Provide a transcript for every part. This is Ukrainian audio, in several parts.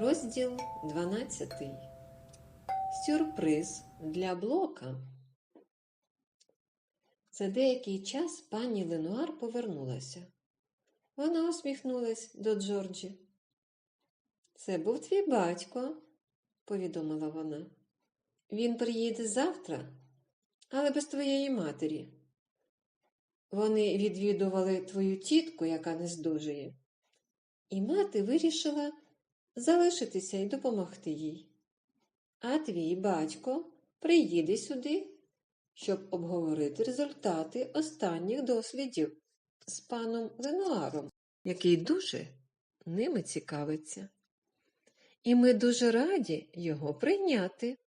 Розділ 12. Сюрприз для блока. За деякий час пані Ленуар повернулася. Вона усміхнулась до Джорджі. Це був твій батько, повідомила вона. Він приїде завтра, але без твоєї матері. Вони відвідували твою тітку, яка не здужує, і мати вирішила залишитися і допомогти їй. А твій батько приїде сюди, щоб обговорити результати останніх дослідів з паном Ленуаром, який дуже ними цікавиться. І ми дуже раді його прийняти.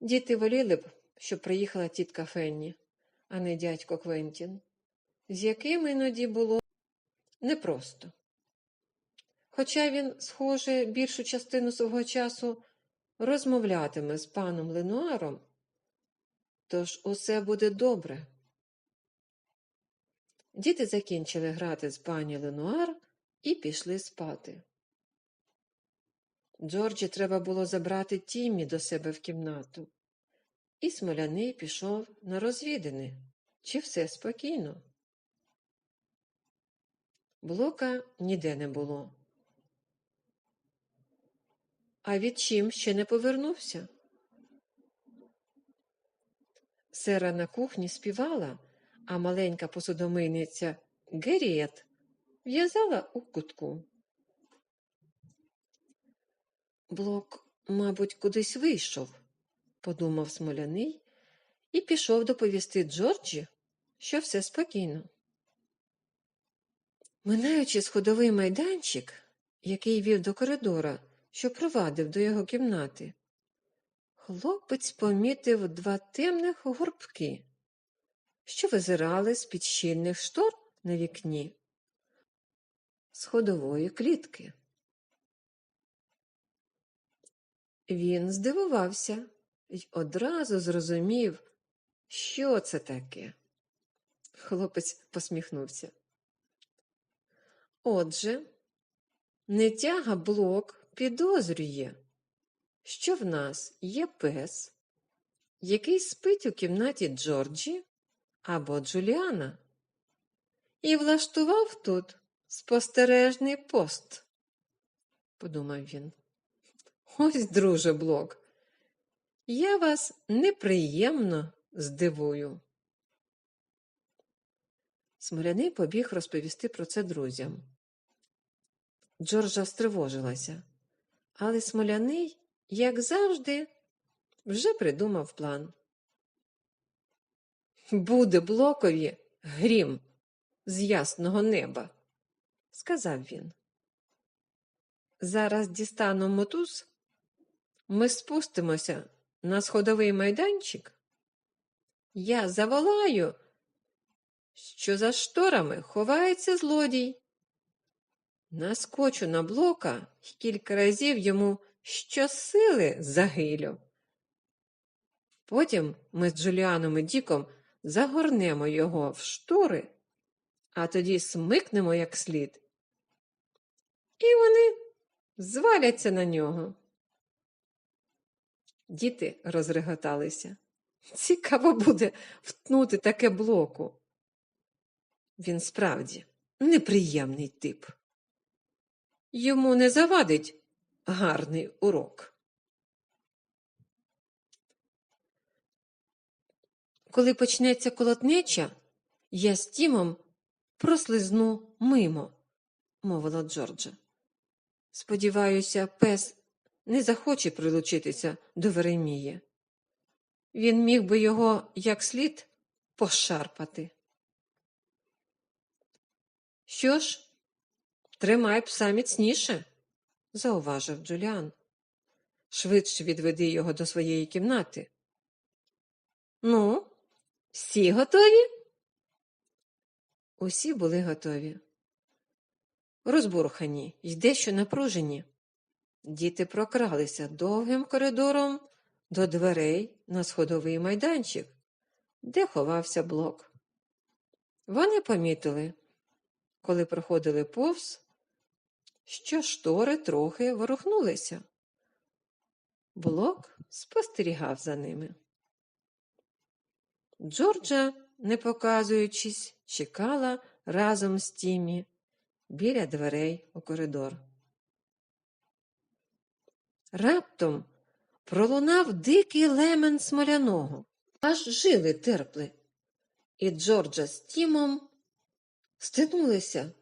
Діти воліли б, щоб приїхала тітка Фенні, а не дядько Квентін, з яким іноді було непросто. Хоча він, схоже, більшу частину свого часу розмовлятиме з паном Ленуаром, тож усе буде добре. Діти закінчили грати з пані Ленуар і пішли спати. Джорджі треба було забрати Тіммі до себе в кімнату, і смоляний пішов на розвідини, чи все спокійно. Блока ніде не було. А відчим ще не повернувся. Сера на кухні співала, а маленька посудомийниця Геріет в'язала у кутку. Блок, мабуть, кудись вийшов, подумав смоляний і пішов доповісти Джорджі, що все спокійно. Минаючи сходовий майданчик, який вів до коридора, що провадив до його кімнати, хлопець помітив два темних горбки, що визирали з під щільних штор на вікні сходової клітки. Він здивувався і одразу зрозумів, що це таке. Хлопець посміхнувся. Отже, нетяга блок підозрює, що в нас є пес, який спить у кімнаті Джорджі або Джуліана, і влаштував тут спостережний пост, подумав він. Ось, друже блок, я вас неприємно здивую. Смоляний побіг розповісти про це друзям. Джорджа стривожилася, але смоляний, як завжди, вже придумав план. Буде блокові грім з ясного неба, сказав він. Зараз дістану мотуз, ми спустимося на сходовий майданчик. Я заволаю, що за шторами ховається злодій. Наскочу на блока і кілька разів йому щосили загилю. Потім ми з Джуліаном і Діком загорнемо його в штори, а тоді смикнемо як слід. І вони зваляться на нього. Діти розреготалися. Цікаво буде втнути таке блоку. Він справді неприємний тип. Йому не завадить гарний урок. Коли почнеться колотнеча, я з Тімом прослизну мимо, мовила Джорджа. Сподіваюся, пес не захоче прилучитися до Веремії. Він міг би його як слід пошарпати. Що ж, тримай пса міцніше, зауважив Джуліан. Швидше відведи його до своєї кімнати. Ну, всі готові? Усі були готові. Розбурхані й дещо напружені. Діти прокралися довгим коридором до дверей на сходовий майданчик, де ховався блок. Вони помітили, коли проходили повз, що штори трохи ворухнулися. Блок спостерігав за ними. Джорджа, не показуючись, чекала разом з Тімі біля дверей у коридор. Раптом пролунав дикий лемен смоляного, аж жили терпли, і Джорджа з Тімом стинулися.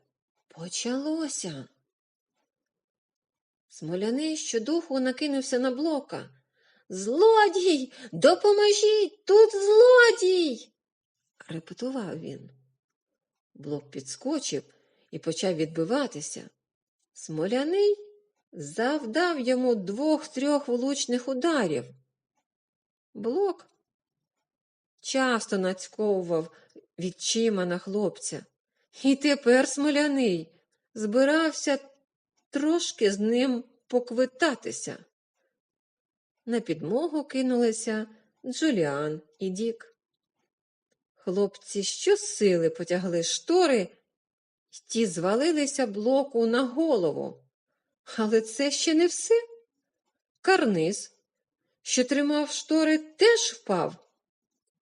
Почалося. Смоляний щодуху накинувся на блока. Злодій, допоможіть, тут злодій. репетував він. Блок підскочив і почав відбиватися. Смоляний завдав йому двох-трьох влучних ударів. Блок часто нацьковував відчима на хлопця. І тепер смоляний збирався трошки з ним поквитатися. На підмогу кинулися Джуліан і Дік. Хлопці щосили потягли штори, й ті звалилися блоку на голову. Але це ще не все. Карниз, що тримав штори, теж впав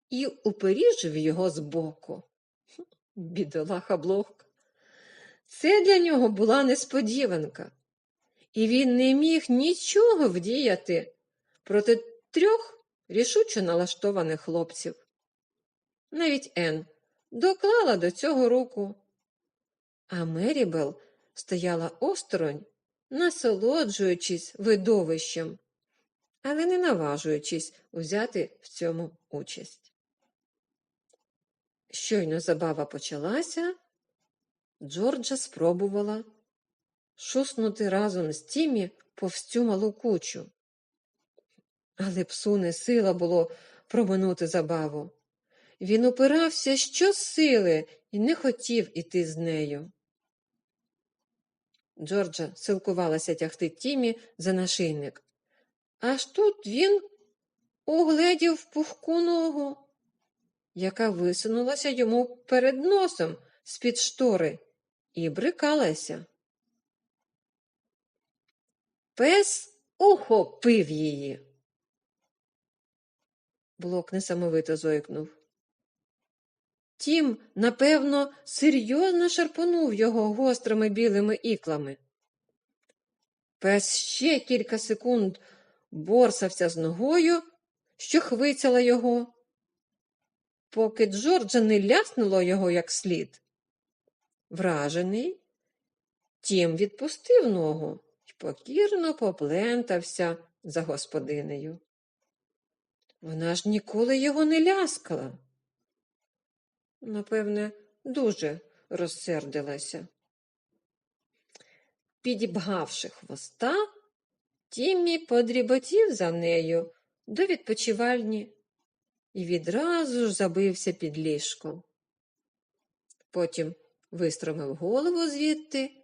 і уперіжив його збоку. Бідолаха Блок. Це для нього була несподіванка, і він не міг нічого вдіяти проти трьох рішуче налаштованих хлопців. Навіть Ен доклала до цього руку, а Мерібел стояла осторонь, насолоджуючись видовищем, але не наважуючись узяти в цьому участь. Щойно забава почалася, Джорджа спробувала шуснути разом з Тімі повз цю малу кучу. Але псу не сила було проминути забаву. Він опирався щосили і не хотів іти з нею. Джорджа силкувалася тягти Тімі за нашийник. Аж тут він угледів пухку ногу яка висунулася йому перед носом з-під штори і брикалася. Пес ухопив її. Блок несамовито зойкнув. Тім, напевно, серйозно шарпонув його гострими білими іклами. Пес ще кілька секунд борсався з ногою, що хвицяла його, поки Джорджа не ляснуло його як слід. Вражений, тім відпустив ногу і покірно поплентався за господинею. Вона ж ніколи його не ляскала. Напевне, дуже розсердилася. Підібгавши хвоста, Тіммі подріботів за нею до відпочивальні і відразу ж забився під ліжко. Потім вистромив голову звідти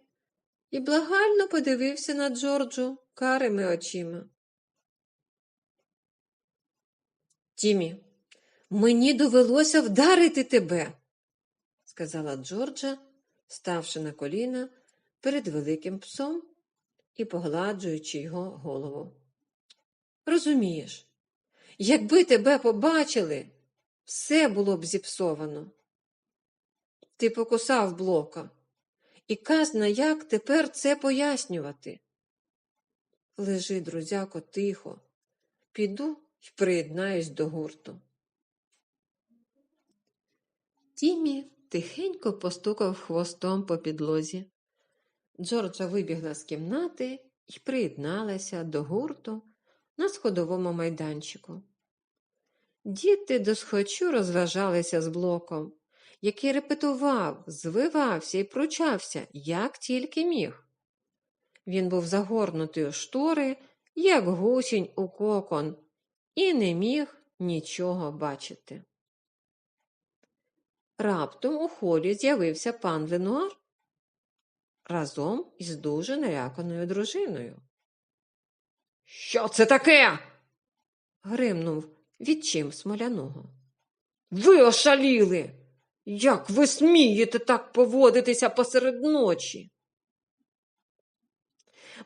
і благально подивився на Джорджу карими очима. Тімі, мені довелося вдарити тебе, сказала Джорджа, ставши на коліна перед великим псом і погладжуючи його голову. Розумієш, Якби тебе побачили, все було б зіпсовано. Ти покусав блока, і казна, як тепер це пояснювати. Лежи, друзяко, тихо, піду і приєднаюсь до гурту. Тімі тихенько постукав хвостом по підлозі. Джорджа вибігла з кімнати і приєдналася до гурту на сходовому майданчику. Діти досхочу розважалися з блоком, який репетував, звивався і пручався, як тільки міг. Він був загорнутий у штори, як гусінь у кокон, і не міг нічого бачити. Раптом у холі з'явився пан Ленуар разом із дуже наляканою дружиною. Що це таке? гримнув відчим смоляного. Ви ошаліли. Як ви смієте так поводитися посеред ночі?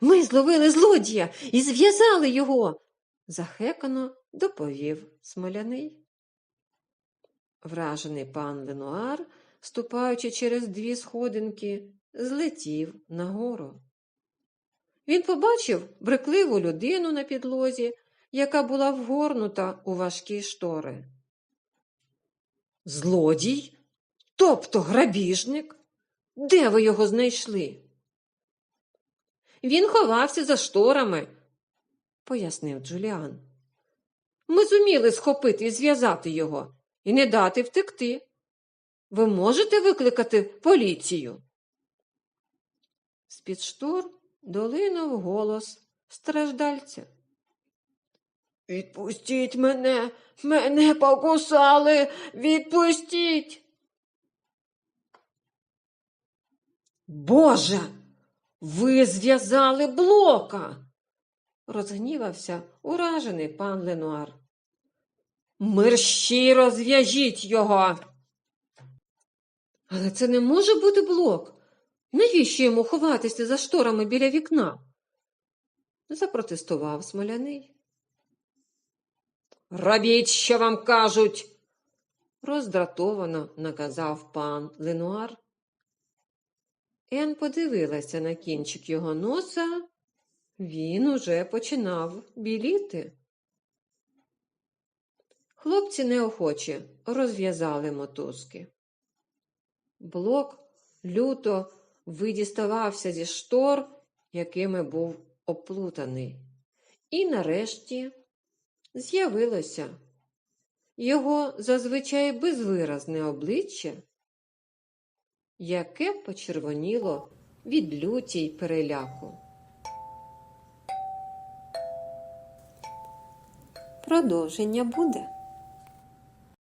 Ми зловили злодія і зв'язали його, захекано доповів смоляний. Вражений пан Ленуар, ступаючи через дві сходинки, злетів нагору. Він побачив брекливу людину на підлозі, яка була вгорнута у важкі штори. Злодій? Тобто грабіжник? Де ви його знайшли? Він ховався за шторами, пояснив Джуліан. Ми зуміли схопити і зв'язати його і не дати втекти. Ви можете викликати поліцію? З-під штор долинув голос страждальця. Відпустіть мене, мене покусали, відпустіть. Боже, ви зв'язали блока, розгнівався уражений пан Ленуар. Мерщій розв'яжіть його. Але це не може бути блок. Навіщо йому ховатися за шторами біля вікна? Запротестував смоляний. Робіть, що вам кажуть, роздратовано наказав пан Ленуар. Ен подивилася на кінчик його носа. Він уже починав біліти. Хлопці неохоче розв'язали мотузки. Блок люто видіставався зі штор, якими був оплутаний, і нарешті з'явилося його зазвичай безвиразне обличчя, яке почервоніло від люті й переляку. Продовження буде.